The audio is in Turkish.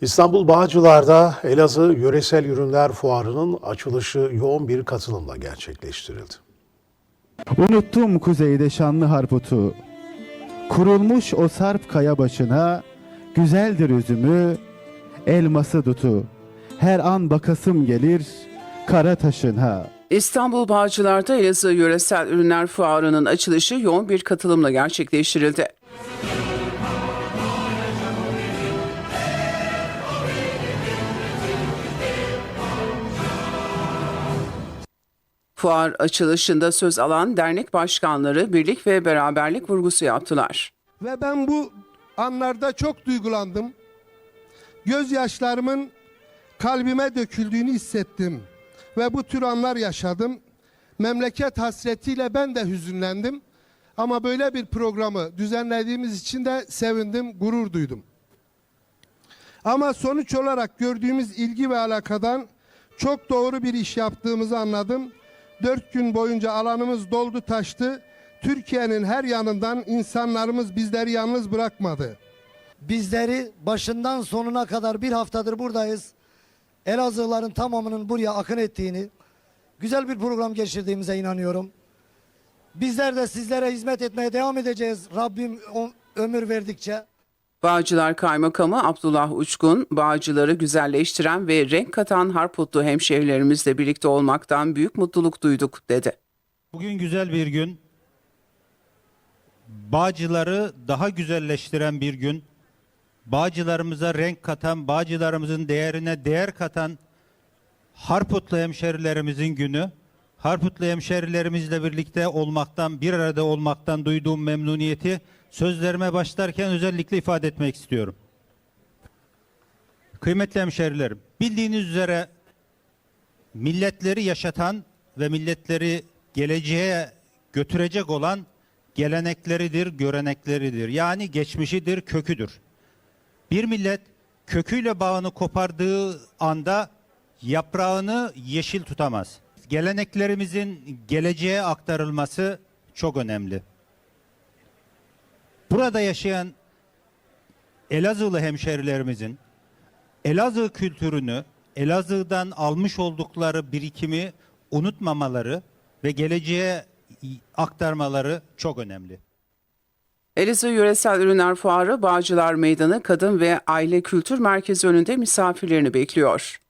İstanbul Bağcılar'da Elazığ Yöresel Ürünler Fuarı'nın açılışı yoğun bir katılımla gerçekleştirildi. Unuttum kuzeyde şanlı harputu. Kurulmuş o sarp kaya başına, güzeldir üzümü, elması dutu. Her an bakasım gelir kara taşına. İstanbul Bağcılar'da Elazığ Yöresel Ürünler Fuarı'nın açılışı yoğun bir katılımla gerçekleştirildi. Fuar açılışında söz alan dernek başkanları birlik ve beraberlik vurgusu yaptılar. Ve ben bu anlarda çok duygulandım. Gözyaşlarımın kalbime döküldüğünü hissettim. Ve bu tür anlar yaşadım. Memleket hasretiyle ben de hüzünlendim. Ama böyle bir programı düzenlediğimiz için de sevindim, gurur duydum. Ama sonuç olarak gördüğümüz ilgi ve alakadan çok doğru bir iş yaptığımızı anladım. Dört gün boyunca alanımız doldu taştı. Türkiye'nin her yanından insanlarımız bizleri yalnız bırakmadı. Bizleri başından sonuna kadar bir haftadır buradayız. Elazığların tamamının buraya akın ettiğini, güzel bir program geçirdiğimize inanıyorum. Bizler de sizlere hizmet etmeye devam edeceğiz. Rabbim ömür verdikçe. Bağcılar Kaymakamı Abdullah Uçkun, Bağcıları güzelleştiren ve renk katan Harputlu hemşehrilerimizle birlikte olmaktan büyük mutluluk duyduk dedi. Bugün güzel bir gün. Bağcıları daha güzelleştiren bir gün. Bağcılarımıza renk katan, bağcılarımızın değerine değer katan Harputlu hemşerilerimizin günü. Harputlu hemşerilerimizle birlikte olmaktan, bir arada olmaktan duyduğum memnuniyeti sözlerime başlarken özellikle ifade etmek istiyorum. Kıymetli hemşerilerim, bildiğiniz üzere milletleri yaşatan ve milletleri geleceğe götürecek olan gelenekleridir, görenekleridir. Yani geçmişidir, köküdür. Bir millet köküyle bağını kopardığı anda yaprağını yeşil tutamaz. Geleneklerimizin geleceğe aktarılması çok önemli. Burada yaşayan Elazığlı hemşerilerimizin Elazığ kültürünü, Elazığ'dan almış oldukları birikimi unutmamaları ve geleceğe aktarmaları çok önemli. Elazığ Yöresel Ürünler Fuarı Bağcılar Meydanı Kadın ve Aile Kültür Merkezi önünde misafirlerini bekliyor.